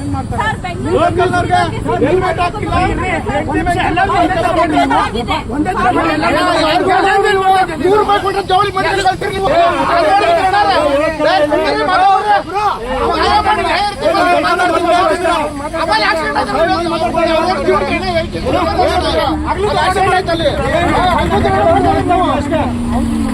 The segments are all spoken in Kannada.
ಏನ್ ಮಾಡ್ತಾರೆ ಸರ್,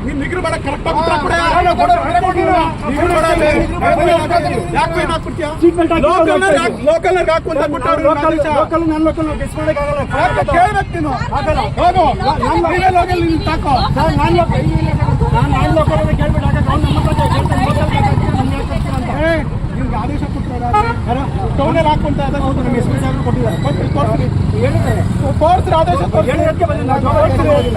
ನೀನ್ ನಿಗ್ರು ಬೇಡ ಕರೆಕ್ಟ್? ಲೋಕಲ್ನವ್ರಿಗೆ ಹಾಕ್- ಅಂತ ಕೊಟ್ಟವ್ರು ಯಾಕೆ ಕೇಳ್ಬೇಕು ನೀನು? ಹೋಗು. ನೀವೇ ಲೋಕಲ್ ನೀನ್ ತಾಕೋ ಏ, ನಿಮ್ಗೆ ಆದೇಶ ಕೊಟ್ಟಿದ್ದಾರೆ. ಟೌನಲ್ಲಿ ಹಾಕೊಂತ ಆದೇಶ ತೋ- ಆದೇಶ ಅಂತ ನೀನು ಅಂಗಡಿ ಹಾಕ್ತೀಯಾ? ಆದೇಶ.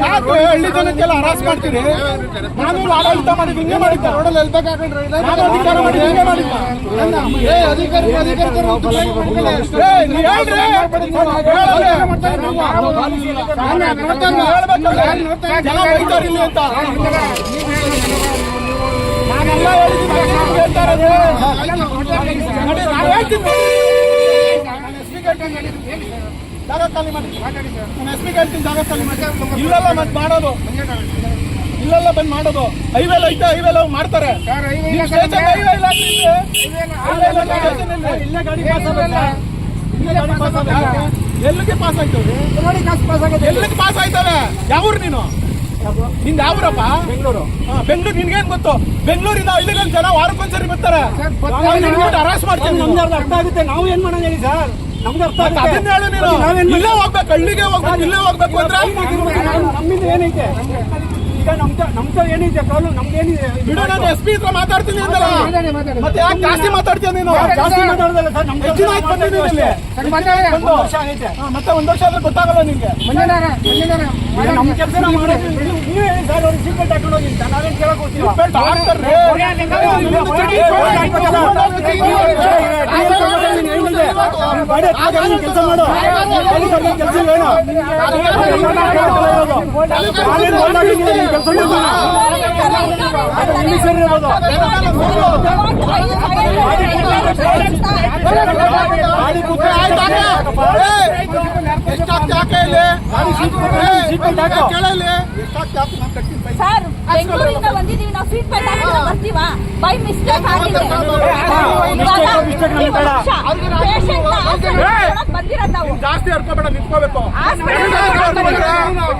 ಯಾಕೆ ಹಳ್ಳಿ ಜನಕ್ಕೆಲ್ಲ ಹರಾಸ್ ಮಾಡ್ತೀರಿ ನಾನು ಆಡಳಿತ ಮಾಡಿದ್ದು ಹಿಂಗೆ ಮಾಡಿದ್ದ ರೋಡಲ್ಲಿ ನಾನು ಅಧಿಕಾರ ಮಾಡಿದ್ದು ಹಿಂಗೆ ಮಾಡಿದ್ದ ಏ ಅಧಿಕಾರಿ ಅಧಿಕಾರಿ ಏ, ನೀವ್ ಹೇಳ್ರಿ. ಹೇಳ್ರಿ. ಹೇಳ್ಬೇಕಲ್ಲ. ಜನ ಬೈತಾರೆ ಇಲ್ಲಿ ಅಂತ ನಾನೆಲ್ಲ ಹೇಳಿದ್ದೀನಿ ಯಾಕೆ ಹೇಳ್ತಾರೆ ಜಾಗ ಖಾಲಿ ಮಾಡಿ. ನಾನು ಎಸ್ ಪಿ ಹೇಳ್ತೀನಿ ಜಾಗ ಖಾಲಿ ಮಾಡಿ. ಇಲ್ಲೆಲ್ಲ ಮತ್ತೆ ಮಾಡೋದು. ಇಲ್ಲೆಲ್ಲ ಬಂದ್ ಮಾಡೋದು. ಹೈವೇಲ್ ಐತೆ ಹೈವೇಲ್ ಮಾಡ್ತಾರೆ. ಹೈವೇ. ಹೈವೇ. ಎಲ್ಲಿಗೆ ಪಾಸ್ ಆಯ್ತವೆ ಎಲ್ಲಿಗೆ ಪಾಸ್ ಆಯ್ತವೆ? ಯಾವ್ರು ನೀನು? ನಿಂದ ಯಾವ್ರಪ್ಪ ಬೆಂಗಳೂರು. ಬೆಂಗಳೂರು. ನಿನ್ಗೇನ್ ಗೊತ್ತು? ಬೆಂಗಳೂರಿಂದ ಹಳ್ಳಿಗಳಲ್ಲಿ ಜನ ವಾರಕ್ಕೊಂದ್ಸರಿ ಬರ್ತಾರೆ. ಅರೆಸ್ಟ್ ಮಾಡ್ತೀನಿ ಅರ್ಥ ಆಗುತ್ತೆ. ನಾವು ಏನ್ ಮಾಡೋಣ ಹೇಳಿ ಸರ್? ನಮ್ಗೆ ಅರ್ಥ ಆಗುತ್ತೆ ಅದನ್ನ ಹೇಳು ನೀನು ನಾವೇನ್ ಇಲ್ಲೇ ಹೋಗ್ಬೇಕು ಹಳ್ಳಿಗೆ ಹೋಗ್ಬೇಕು ಇಲ್ಲೇ ಹೋಗ್ಬೇಕು ಅಂದ್ರೆ ನಮ್ಮಿಂದ ಏನೈತೆ ಈಗ ನಮ್ದ ನಮ್ದ ಏನೈತೆ ಪ್ರಾಬ್ಲಮ್ ಏನಿದೆ ಬಿಡು ನಾನು ಎಸ್ ಪಿ ಹತ್ರ ಮಾತಾಡ್ತೀನಿ ಅಂದಲ್ಲ ಮತ್ತೆ ಯಾಕೆ ಜಾಸ್ತಿ ಮಾತಾಡ್ತೀಯ ನೀನು ಜಾಸ್ತಿ ಮಾತಾಡೋದಲ್ಲ ಸರ್ ನಮ್ದು ಹೆಚ್ಚಿನ ಆಯ್ತು ಬಂದಿದ್ದೀನಿ ಇಲ್ಲಿ ಒಂದು ವರ್ಷ ಆಗೈತೆ ಹಾ, ಮತ್ತೆ ಒಂದ್ ವರ್ಷ ಆದ್ರೆ ಗೊತ್ತಾಗಲ್ಲ ನಿಂಗೆ ಈಗ ನಮ್ ಕೆಲಸ ನಾವು ಮಾಡೋದು ನೀವು ನೀವೇ ಹೇಳಿ ಸರ್ ಅವ್ರಿಗೆ ಸೀಟ್ ಬೆಲ್ಟ್ ಹಾಕೊಂಡು ಹೋಗಿ ಅಂತ ನಾವೇನ್ ಕೇಳಕ್ ಹೋಗ್ತೀವಿ ಬೆಲ್ಟ್ ಚಡಿ. ಏ? ಏ, ನಮ್ಗೆ ಏ, ಬಿಡಲ್ಲ ಅಂತ ಹೇಳಿ ಸರ್ ಇವ್ರು. ಈ ಗಾಡಿ ಹಿಡ್ಕೊಂಡು ಆ ಗಾಡಿ ಹೆಂಗ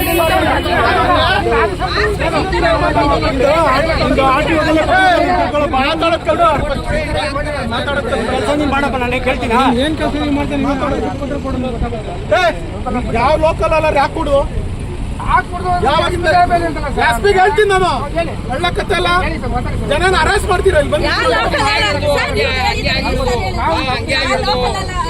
ಬಿಟ್ಟಿಲ್ಲ ಲೋಕಲ್ ಅಲ್ಲ ನಾವೇ ನೋಡ್ತಾ ಇದೀವಿ ಯಾರು ಸರ್, ನೀವು ನಾವೇ ನಿಂತು ನೋಡ್ತಾ ಇದೀವಲ್ಲಪ್ಪ. ಸುಮ್ನಿರ್ಗುರು. ಯಾಕೆ?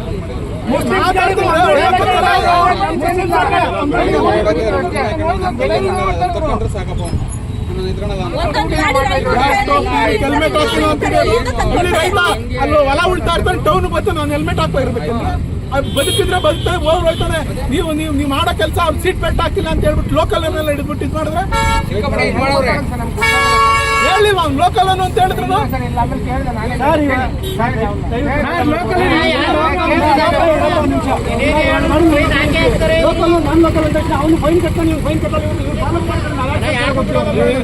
ರೈತರು ಹೆಲ್ಮೆಟ್ ಹಾಕ್ತೀನಿ ಅಂತಿದೆ. ಇಲ್ಲಿ ರೈತ ಅಲ್ಲಿ ಹೊಲ ಉಳ್ತಾ ಇರ್ತಾನೆ ಟೌನ್ ಬರ್ತಾನೆ ಅವ್ನು ಹೆಲ್ಮೆಟ್ ಹಾಕ್ತಾ ಇರ್ಬೇಕು ಅದು ಬದುಕಿದ್ರೆ ಬದುಕ್ತಾನೆ ಹೋಗ್ ಹೋಯ್ತಾನೆ ನೀವು ನೀವು ನೀವು ಮಾಡೋ ಕೆಲಸ ಅವ್ರು ಸೀಟ್ ಬೆಲ್ಟ್ ಹಾಕಿಲ್ಲ ಅಂತ ಹೇಳ್ಬಿಟ್ಟು ಲೋಕಲ್ ಅನ್ನೆಲ್ಲ ಹಿಡಿದ್ಬಿಟ್ಟು ಇದು ಮಾಡಿದ್ರೆ ಹೇಳಿ ಅವ್ನು ಲೋಕಲ್ ಅನ್ನು ಅಂತ ಹೇಳಿದ್ರು ಅವ್ನು ಫೈನ್ ಫೈನ್ ಕಟ್ಟಲ್ಲ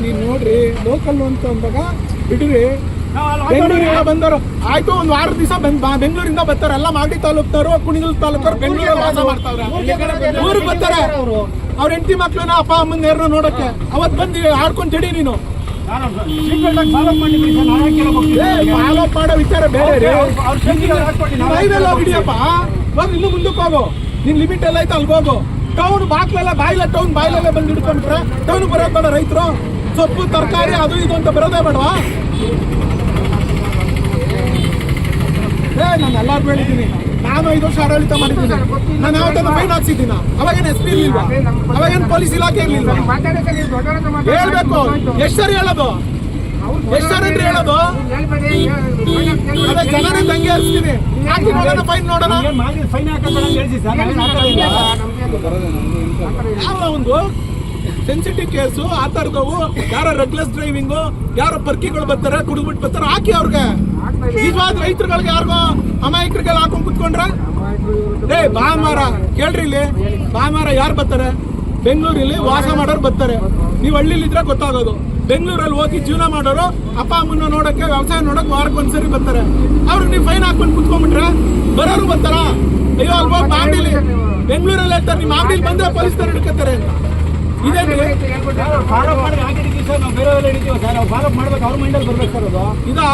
ನೀವು ನೋಡ್ರಿ ಲೋಕಲ್ ಅಂತ ಅಂದಾಗ ಬಿಡ್ರಿ ಬೆಂಗಳೂರಿಂದ ಬಂದರು ಆಯ್ತು ಒಂದ್ ವಾರ ದಿವಸ ಬೆಂಗಳೂರಿಂದ ಬರ್ತಾರೆ ಎಲ್ಲ ಮಾಗಡಿ ತಾಲೂಕ್ನವರು ಕುಣಿಗಲ್ ತಾಲೂಕರು ಬೆಂಗಳೂರಲ್ಲಿ ವಾಸ ಮಾಡ್ತಾವ್ರೆ ಊರಿಗೆ ಬರ್ತಾರೆ ಅವ್ರ ಹೆಂಡತಿ ಮಕ್ಳನ್ನ ಅಪ್ಪ ಅಮ್ಮನ ನೋಡಕ್ಕೆ. ಅವತ್ ಬಂದು ಆಡ್ಕೊಂಡ್ ಜಡಿ ನೀನು. ಫಾಲೋ ಮಾಡಿ ವಿಚಾರ ಬೇರೆ ಹಿಡಿಯಪ್ಪ ಹೋಗಿ ಇನ್ನು ಮುಂದಕ್ಕೆ ಹೋಗು. ನಿನ್ ಲಿಮಿಟ್ ಎಲ್ಲ ಐತೆ ಅಲ್ಲಿ ಹೋಗು. ಟೌನ್ ಬಾಕ್ಲೆಲ್ಲ ಬಾಯಿಲ ಟೌನ್ ಬಾಯಿಲೆಲ್ಲ ಬಂದು ಹಿಡ್ಕೊಂಡ್ರೆ ಟೌನ್ ಬರೋದ್ ಬೇಡ ರೈತರು. ಸೊಪ್ಪು ತರಕಾರಿ ಅದು ಇದು ಅಂತ ಬರೋದೇ ಬೇಡವಾ? ಏ ನಾನು ಎಲ್ಲಾರು ಹೇಳಿದ್ದೀನಿ. ನಾನು ಐದು ವರ್ಷ ಆಡಳಿತ ಮಾಡಿದ್ದೀನಿ. ನಾನು ಯಾವ್ದನ್ನು ಫೈನ್ ಹಾಕ್ಸಿದ್ದೀನ. ಅವಾಗೇನು ಎಸ್ ಪಿ ಇರ್ಲಿಲ್ವಾ? ಅವಾಗೇನು ಪೊಲೀಸ್ ಇಲಾಖೆ ಇರ್ಲಿಲ್ವಾ? ಹೇಳ್ಬೇಕು. ಎಷ್ಟು ಸರಿ ಹೇಳೋದು? ಎಷ್ಟು ಸರಿ ಅಂದ್ರೆ ಹೇಳೋದು? ಅದೇ ಜನರೇ ದಂಗೆ ಹಚ್ತೀನಿ ಯಾಕೆ ನೋಡೋಣ ಫೈನ್ ನೋಡೋಣ? ಮಾಡಿ ಫೈನ್ ಯಾವ ಒಂದು ಸೆನ್ಸಿಟಿವ್ ಕೇಸು ಆ ಥರದವು ಯಾರೋ ರೆಗ್ಲೆಸ್ ಡ್ರೈವಿಂಗು ಯಾರೋ ಪರ್ಕಿಗಳು ಬರ್ತಾರೆ ಕುಡಿದ್ಬಿಟ್ಟು ಬರ್ತಾರೆ ಹಾಕಿ ಅವ್ರಿಗೆ. ನಿಜವಾದ ರೈತರುಗಳಿಗೆ ಯಾರಿಗೋ ಅಮಾಯಕರಿಗೆಲ್ಲ ಹಾಕೊಂಡ್ ಕುತ್ಕೊಂಡ್ರೆ? ಏ ಬಾಮಾರ ಕೇಳ್ರಿ ಇಲ್ಲಿ. ಬಾಮಾರ ಯಾರು ಬರ್ತಾರೆ? ಬೆಂಗಳೂರಲ್ಲಿ ವಾಸ ಮಾಡೋರು ಬರ್ತಾರೆ. ನೀವು ಹಳ್ಳಿಲಿದ್ರೆ ಗೊತ್ತಾಗೋದು. ಬೆಂಗಳೂರಲ್ಲಿ ಹೋಗಿ ಜೀವನ ಮಾಡೋರು ಅಪ್ಪ ಅಮ್ಮನ ನೋಡಕ್ಕೆ ವ್ಯವಸಾಯ ನೋಡಕ್ ವಾರಕ್ಕೆ ಒಂದ್ಸರಿ ಬರ್ತಾರೆ. ಅವ್ರು ನೀವು ಫೈನ್ ಹಾಕೊಂಡು ಕುತ್ಕೊಂಡ್ಬಿಟ್ರೆ ಬರೋರು ಬರ್ತಾರ? ಅಯ್ಯೋ ಅಲ್ವಾ ಬಾಂಬಿಲಿ. ಬೆಂಗಳೂರಲ್ಲಿ ಹೇಳ್ತಾರೆ ನಿಮ್ಮ ಮಾಗಡಿಲಿ ಬಂದ್ರೆ ಪೊಲೀಸ್ ಹಿಡ್ಕೋತಾರೆ. ಇದೇನು ಫಾಲೋ ಮಾಡಿ ಸರ್ ನಾವು ಬೇರೆ ಹಿಡಿತೀವಿ ಸರ್? ನಾವು ಫಾಲೋ ಮಾಡ್ಬೇಕು ಅವ್ರ ಮೈಂಡಲ್ಲಿ ಬರ್ಬೇಕು ಸರ್ ಅದು. ಇದಾ?